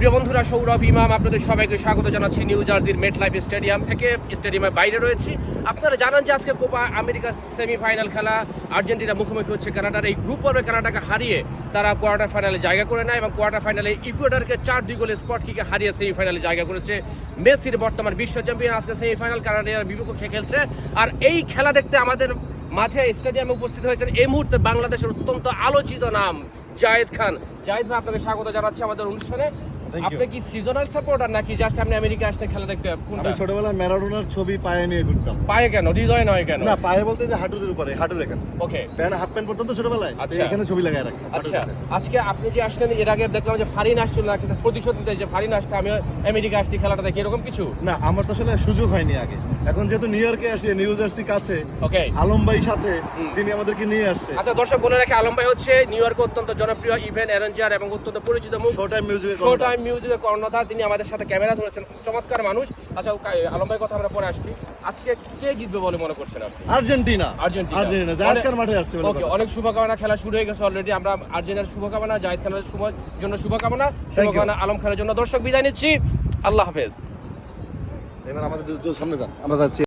প্রিয় বন্ধুরা, সৌরভ, ইমাম, আপনাদের সবাইকে স্বাগত জানাচ্ছি নিউ জার্সির মেট লাইফ স্টেডিয়াম থেকে। স্টেডিয়ামের বাইরে রয়েছি। আপনারা জানেন যে আজকে কোপা আমেরিকা সেমিফাইনাল খেলা। আর্জেন্টিনা মুখোমুখি হচ্ছে কানাডার। এই গ্রুপ পর্বে কানাডাকে হারিয়ে তারা কোয়ার্টার ফাইনালে জায়গা করে নেয় এবং কোয়ার্টার ফাইনালে ইকুয়েডারকে চার দুই গোলে স্পট কিকে হারিয়ে সেমিফাইনালে জায়গা করেছে। মেসির বর্তমান বিশ্ব চ্যাম্পিয়ন আজকে সেমিফাইনাল কানাডিয়ার বিপক্ষে খেলছে। আর এই খেলা দেখতে আমাদের মাঝে স্টেডিয়ামে উপস্থিত হয়েছেন এই মুহূর্তে বাংলাদেশের অত্যন্ত আলোচিত নাম জায়েদ খান। জায়েদ ভাই আপনাকে স্বাগত জানাচ্ছি আমাদের অনুষ্ঠানে. আপনি কি সিজনাল সাপোর্টার নাকি জাস্ট আপনি আমেরিকা আসতে খেলা দেখতে কোনটা? আমি ছোটবেলায় ম্যারাডোনার ছবি পায়ে নিয়ে ঘুরতাম। পায়ে কেন? হৃদয় নয় কেন? না পায়ে বলতে যে হাঁটুর উপরে হাঁটুর এখানে। ওকে প্যান্ট হাফ প্যান্ট পর্যন্ত ছোটবেলায় তো আচ্ছা। এখানে ছবি লাগায় রাখতাম আচ্ছা। আজকে আপনি যে আসলেন এর আগে দেখলাম যে ফারিন আসছিল না কিন্তু প্রতিশোধ নিতে যে ফারিন আসছে আমি আমেরিকা আসছি খেলাটা দেখি এরকম কিছু? না আমার তো আসলে সুযোগ হয়নি আগে। এখন যেহেতু নিউ ইয়র্কে আসি নিউ জার্সি কাছে ওকে আলম ভাই সাথে যিনি আমাদেরকে নিয়ে আসছে। আচ্ছা দর্শক বলে রাখে আলম ভাই হচ্ছে নিউ ইয়র্কে অত্যন্ত জনপ্রিয় ইভেন্ট অ্যারেঞ্জার এবং অত্যন্ত পরিচিত মুখ show time music show time মিউজিকের কর্ণধার তিনি আমাদের সাথে ক্যামেরা ধরেছেন। চমৎকার মানুষ। আচ্ছা আলম ভাই কথা আমরা পরে আসছি। আজকে কে জিতবে বলে মনে করছেন আপনি? আর্জেন্টিনা। আর্জেন্টিনা। আর্জেন্টিনা জায়েদ অনেক- খান মাঠে আসছে ওকে অনেক শুভকামনা খেলা শুরু হয়ে গেছে অলরেডি আমরা আর্জেন্টিনার শুভকামনা জাহিদ খানের জন্য শুভকামনা। শুভকামনা আলম খানের জন্য। দর্শক বিদায় নিচ্ছি। আল্লাহ হাফেজ। এবার আমাদের সামনে যান। আমরা যাচ্ছি।